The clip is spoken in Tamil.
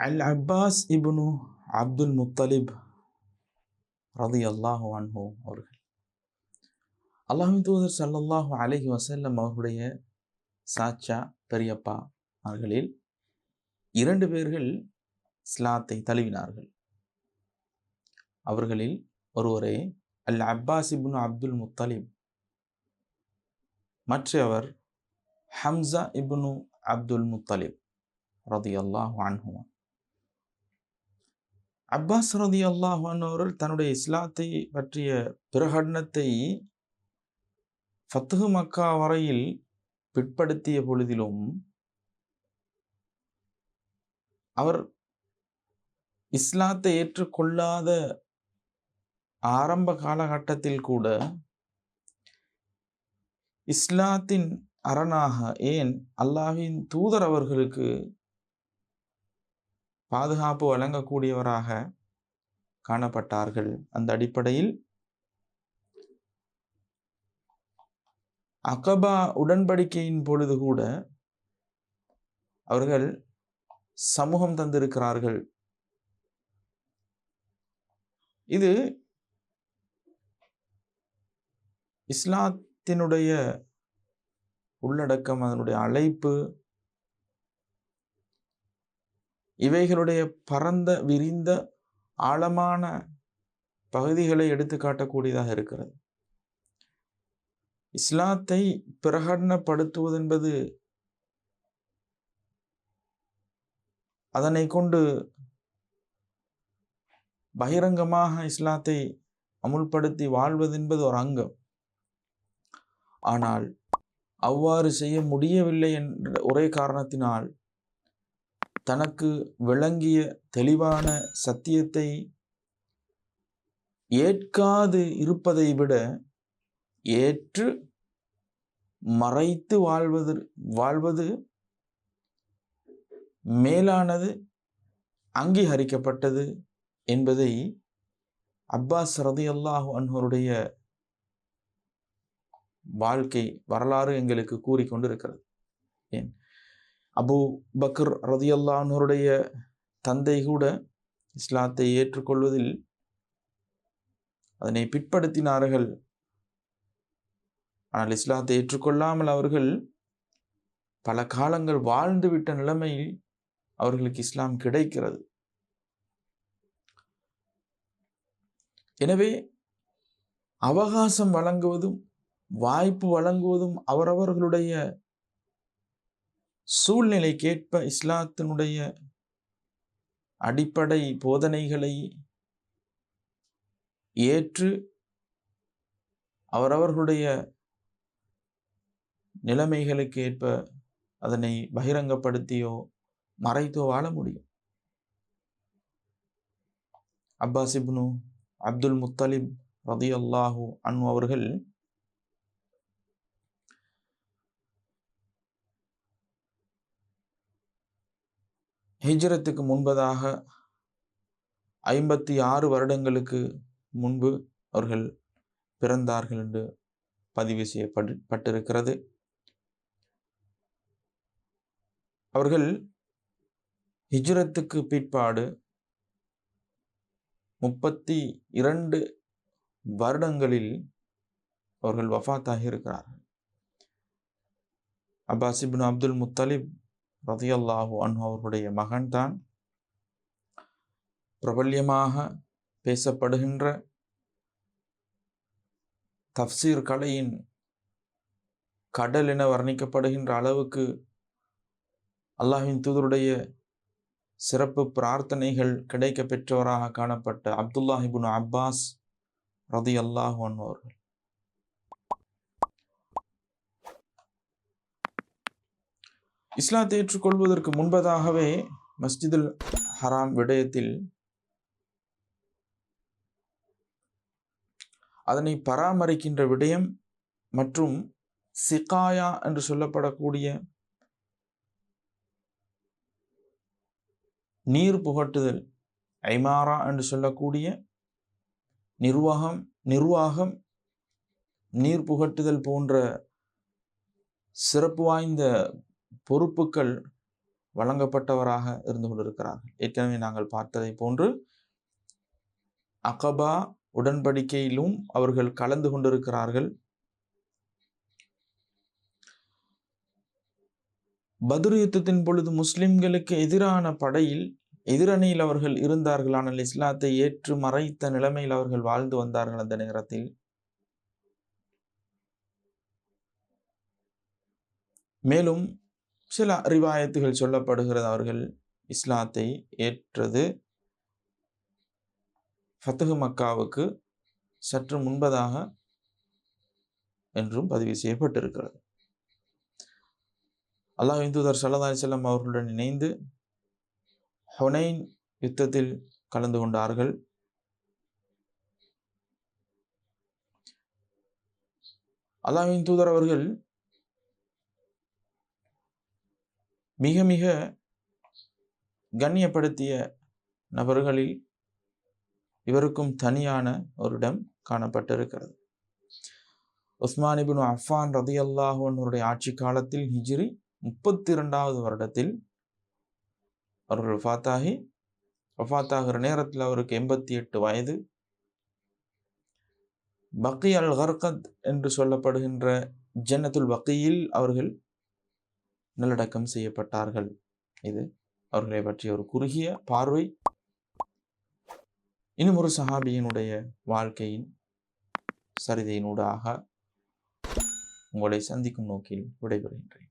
Al Abbas ibn Abdul Muttalib ரதி அல்லாஹு அன்ஹு அவர்கள். அல்லாஹின் தூதர் ஸல்லல்லாஹு அலஹி வசல்லம் அவர்களுடைய சாச்சா பெரியப்பா அவர்களில் இரண்டு பேர்கள் ஸ்லாத்தை தழுவினார்கள். அவர்களில் ஒருவரே Al Abbas ibn Abdul Muttalib. மற்றவர் ஹம்சா இப்னு அப்துல் முத்தலிப் ரதி அல்லாஹு அன்ஹுவான் அப்பாஸ் ரதி அல்லாஹ் அவர்கள் தன்னுடைய இஸ்லாத்தை பற்றிய பிரகடனத்தை ஃபத்துஹு மக்கா வரையில் பிற்படுத்திய பொழுதிலும் அவர் இஸ்லாத்தை ஏற்றுக்கொள்ளாத ஆரம்ப காலகட்டத்தில் கூட இஸ்லாத்தின் அரணாக ஏன் அல்லாஹின் தூதர் அவர்களுக்கு பாதுகாப்பு வழங்கக்கூடியவராக காணப்பட்டார்கள். அந்த அடிப்படையில் அகபா உடன்படிக்கையின் பொழுது கூட அவர்கள் சமூகம் தந்திருக்கிறார்கள். இது இஸ்லாத்தினுடைய உள்ளடக்கம் அதனுடைய அழைப்பு இவைகளுடைய பரந்த விரிந்த ஆழமான பகுதிகளை எடுத்து காட்டக்கூடியதாக இருக்கிறது. இஸ்லாத்தை பிரகடனப்படுத்துவது என்பது அதனை கொண்டு பகிரங்கமாக இஸ்லாத்தை அமுல்படுத்தி வாழ்வதென்பது ஒரு அங்கம். ஆனால் அவ்வாறு செய்ய முடியவில்லை என்ற ஒரே காரணத்தினால் தனக்கு விளங்கிய தெளிவான சத்தியத்தை ஏற்காது இருப்பதை விட ஏற்று மறைத்து வாழ்வது வாழ்வது மேலானது அங்கீகரிக்கப்பட்டது என்பதை அப்பாஸ் ரதி அல்லாஹு அன்ஹருடைய வாழ்க்கை வரலாறு எங்களுக்கு கூறிக்கொண்டிருக்கிறது ஏன்? அபு பக்ர் ரதி தந்தை கூட இஸ்லாத்தை ஏற்றுக்கொள்வதில் அதனை பிற்படுத்தினார்கள். ஆனால் இஸ்லாத்தை ஏற்றுக்கொள்ளாமல் அவர்கள் பல காலங்கள் வாழ்ந்துவிட்ட நிலைமையில் அவர்களுக்கு இஸ்லாம் கிடைக்கிறது. எனவே அவகாசம் வழங்குவதும் வாய்ப்பு வழங்குவதும் அவரவர்களுடைய சூழ்நிலைக்கேற்ப இஸ்லாத்தினுடைய அடிப்படை போதனைகளை ஏற்று அவரவர்களுடைய நிலைமைகளுக்கு ஏற்ப அதனை பகிரங்கப்படுத்தியோ மறைத்தோ வாழ முடியும். அப்பாஸ் இப்னு அப்துல் முத்தலிப் ரதி அல்லாஹூ அன் அவர்கள் ஹிஜ்ரத்துக்கு முன்பதாக ஐம்பத்தி ஆறு வருடங்களுக்கு முன்பு அவர்கள் பிறந்தார்கள் என்று பதிவு செய்யப்பட்டு பட்டிருக்கிறது. அவர்கள் ஹிஜ்ரத்துக்கு பிற்பாடு முப்பத்தி இரண்டு வருடங்களில் அவர்கள் வஃத்தாகி இருக்கிறார்கள். அப்பாஸ் அப்துல் முத்தலிப் ரதியல்லாஹு அன்ஹு அவர்களுடைய மகன்தான். பிரபல்யமாக பேசப்படுகின்ற தப்சீர் கலையின் கடல் என வர்ணிக்கப்படுகின்ற அளவுக்கு அல்லாஹின் தூதருடைய சிறப்பு பிரார்த்தனைகள் கிடைக்க பெற்றவராக காணப்பட்ட அப்துல்லாஹிபுன் அப்பாஸ் ரதி அல்லாஹு அன்வர்கள் இஸ்லாத்தை ஏற்றுக்கொள்வதற்கு முன்பதாகவே மஸ்ஜிதுல் ஹராம் விடயத்தில் அதனை பராமரிக்கின்ற விடயம் மற்றும் சிகாயா என்று சொல்லப்படக்கூடிய நீர் புகட்டுதல் ஐமாரா என்று சொல்லக்கூடிய நிர்வாகம் நிர்வாகம் நீர் புகட்டுதல் போன்ற சிறப்பு வாய்ந்த பொறுப்புகள் வழங்கப்பட்டவராக இருந்து கொண்டிருக்கிறார்கள். ஏற்கனவே நாங்கள் பார்த்ததை போன்று அகபா உடன்படிக்கையிலும் அவர்கள் கலந்து கொண்டிருக்கிறார்கள். பதுர் யுத்தத்தின் பொழுது முஸ்லிம்களுக்கு எதிரான படையில் எதிரணியில் அவர்கள் இருந்தார்கள் ஆனால் இஸ்லாத்தை ஏற்று மறைத்த நிலைமையில் அவர்கள் வாழ்ந்து வந்தார்கள் அந்த நேரத்தில். மேலும் சில ரிவாயத்துகள் சொல்லப்படுகிறது. அவர்கள் இஸ்லாத்தை ஏற்றது. ஃபத்துஹு மக்காவுக்கு சற்று முன்பதாக என்றும் பதிவு செய்யப்பட்டிருக்கிறது. அல்லாஹ் இந்துதர் சல்லா செல்லம் அவர்களுடன் இணைந்து ஹொனைன் யுத்தத்தில் கலந்து கொண்டார்கள். அல்லாஹின் தூதர் அவர்கள் மிக மிக கண்ணியப்படுத்திய நபர்களில் இவருக்கும் தனியான ஒரு இடம் காணப்பட்டிருக்கிறது. உஸ்மானிபின் அஃபான் ரதி அல்லாஹனுடைய ஆட்சி காலத்தில் ஹிஜ்ரி முப்பத்தி இரண்டாவது வருடத்தில் அவர்கள் ஃபாத்தாகி வஃத்தாகிற நேரத்தில் அவருக்கு எண்பத்தி எட்டு வயது. பக்கி அல் ஹர்கத் என்று சொல்லப்படுகின்ற ஜன்னத்துல் பக்கியில் அவர்கள் நல்லடக்கம் செய்யப்பட்டார்கள். இது அவர்களை பற்றிய ஒரு குறுகிய பார்வை. இன்னும் ஒரு சஹாபியினுடைய வாழ்க்கையின் சரிதையினூடாக உங்களை சந்திக்கும் நோக்கில் விடைபெறுகின்றேன்.